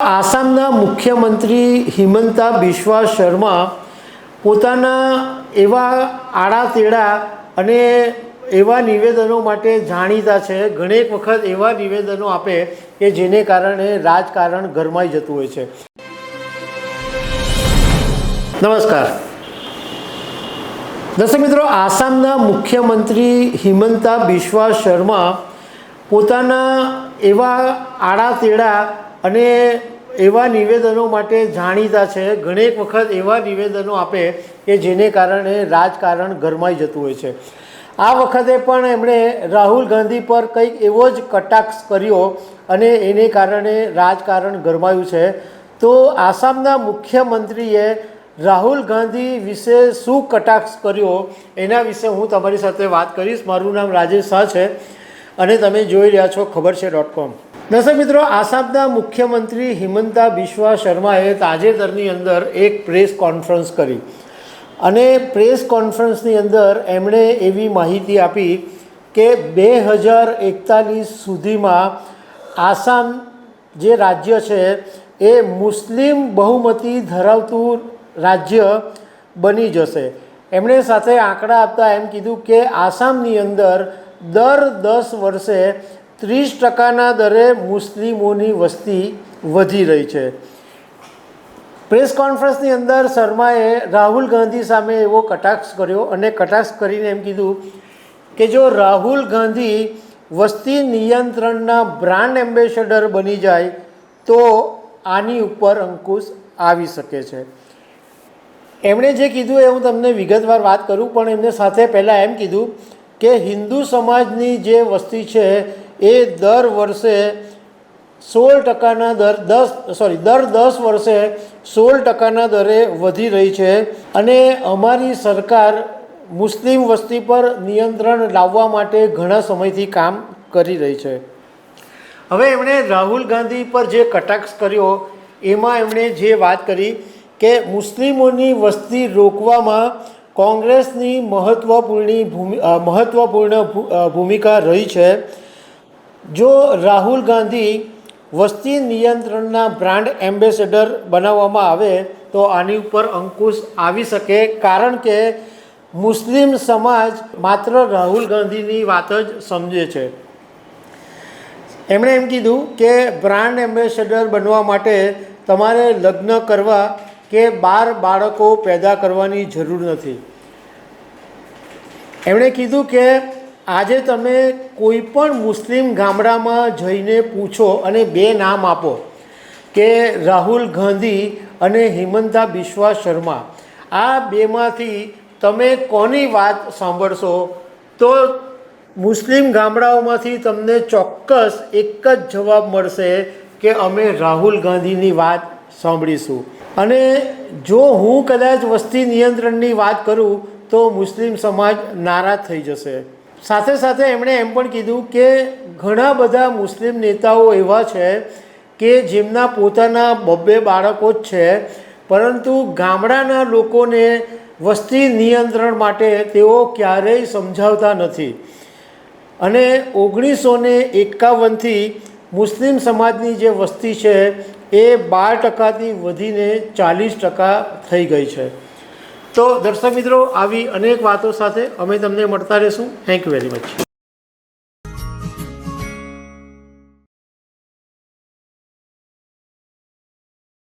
આસામના મુખ્યમંત્રી હિમંતા બિશ્વા શર્મા પોતાના એવા આડા તેડા અને એવા નિવેદનો માટે જાણીતા છે. ઘણેક વખત એવા નિવેદનો આપે કે જેને કારણે રાજકારણ ગરમાઈ જતું હોય છે. નમસ્કાર. દર્શક મિત્રો, આસામના મુખ્યમંત્રી હિમંતા બિશ્વા શર્મા પોતાના એવા આડા તેડા અને એવા નિવેદનો માટે જાણીતા છે. ઘણેક વખત એવા નિવેદનો આપે કે જેને કારણે રાજકારણ ગરમાઈ જતું હોય છે. આ વખતે પણ એમણે રાહુલ ગાંધી પર કંઈક એવો જ કટાક્ષ કર્યો અને એને કારણે રાજકારણ ગરમાયું છે. તો આસામના મુખ્યમંત્રીએ રાહુલ ગાંધી વિશે શું કટાક્ષ કર્યો એના વિશે હું તમારી સાથે વાત કરીશ. મારું નામ રાજેશ શાહ છે. અને તમે જોઈ રહ્યા છો ખબર છે ડોટ કોમ દર્શક મિત્રો, આસામના મુખ્યમંત્રી હિમંતા બિશ્વા શર્માએ તાજેતરની અંદર એક પ્રેસ કોન્ફરન્સ કરી. અને પ્રેસ કોન્ફરન્સની અંદર એમણે એવી માહિતી આપી કે બે હજાર એકતાલીસ સુધીમાં આસામ જે રાજ્ય છે એ મુસ્લિમ બહુમતી ધરાવતું રાજ્ય બની જશે. એમણે સાથે આંકડા આપતા એમ કીધું કે આસામની અંદર દર દસ વર્ષે ત્રીસ ટકાના દરે મુસ્લિમોની વસ્તી વધી રહી છે. પ્રેસ કોન્ફરન્સની અંદર શર્માએ રાહુલ ગાંધી સામે એવો કટાક્ષ કર્યો અને કટાક્ષ કરીને એમ કીધું કે જો રાહુલ ગાંધી વસ્તી નિયંત્રણના બ્રાન્ડ એમ્બેસેડર બની જાય, તો આની ઉપર અંકુશ આવી શકે છે. એમણે જે કીધું એ હું તમને વિગતવાર વાત કરું, પણ એમને સાથે પહેલાં એમ કીધું કે હિન્દુ સમાજની જે વસ્તી છે એ દર વર્ષે સોળ ટકાના દર, દસ સોરી દર દસ વર્ષે સોળ ટકાના દરે વધી રહી છે અને અમારી સરકાર મુસ્લિમ વસ્તી પર નિયંત્રણ લાવવા માટે ઘણા સમયથી કામ કરી રહી છે. હવે એમણે રાહુલ ગાંધી પર જે કટાક્ષ કર્યો, એમાં એમણે જે વાત કરી કે મુસ્લિમોની વસ્તી રોકવામાં કોંગ્રેસની મહત્ત્વપૂર્ણ ભૂ- ભૂમિકા રહી છે. જો રાહુલ ગાંધી વસ્તી નિયંત્રણના બ્રાન્ડ એમ્બેસેડર બનાવવામાં આવે, તો આની ઉપર અંકુશ આવી શકે, કારણ કે મુસ્લિમ સમાજ માત્ર રાહુલ ગાંધીની વાત જ સમજે છે. એમણે એમ કીધું કે બ્રાન્ડ એમ્બેસેડર બનવા માટે તમારે લગ્ન કરવા કે બાર બાળકો પેદા કરવાની જરૂર નથી. એમણે કીધું કે આજે તમે કોઈ પણ મુસ્લિમ ગામડામાં જઈને પૂછો અને બે નામ આપો, કે રાહુલ ગાંધી અને હિમંતા બિશ્વા શર્મા. આ બેમાંથી તમે કોની વાત સાંભળશો? તો મુસ્લિમ ગામડાઓમાંથી તમને ચોક્કસ એક જ જવાબ મળશે કે અમે રાહુલ ગાંધીની વાત સાંભળીશું. અને જો હું કદાચ વસ્તી નિયંત્રણની વાત કરું, તો મુસ્લિમ સમાજ નારાજ થઈ જશે. સાથે સાથે એમણે એમ પણ કીધું કે ઘણા બધા મુસ્લિમ નેતાઓ એવા છે કે જેમના પોતાના બબ્બે બાળકો જ છે, પરંતુ ગામડાના લોકોને વસ્તી નિયંત્રણ માટે તેઓ ક્યારેય સમજાવતા નથી. અને ઓગણીસો ને એકાવનથી મુસ્લિમ સમાજની જે વસ્તી છે એ બાર ટકાથી વધીને ચાલીસ ટકા થઈ ગઈ છે. તો દર્શક મિત્રો, આવી અનેક વાતો સાથે અમે તમને મળતા રહીશું. Thank you very much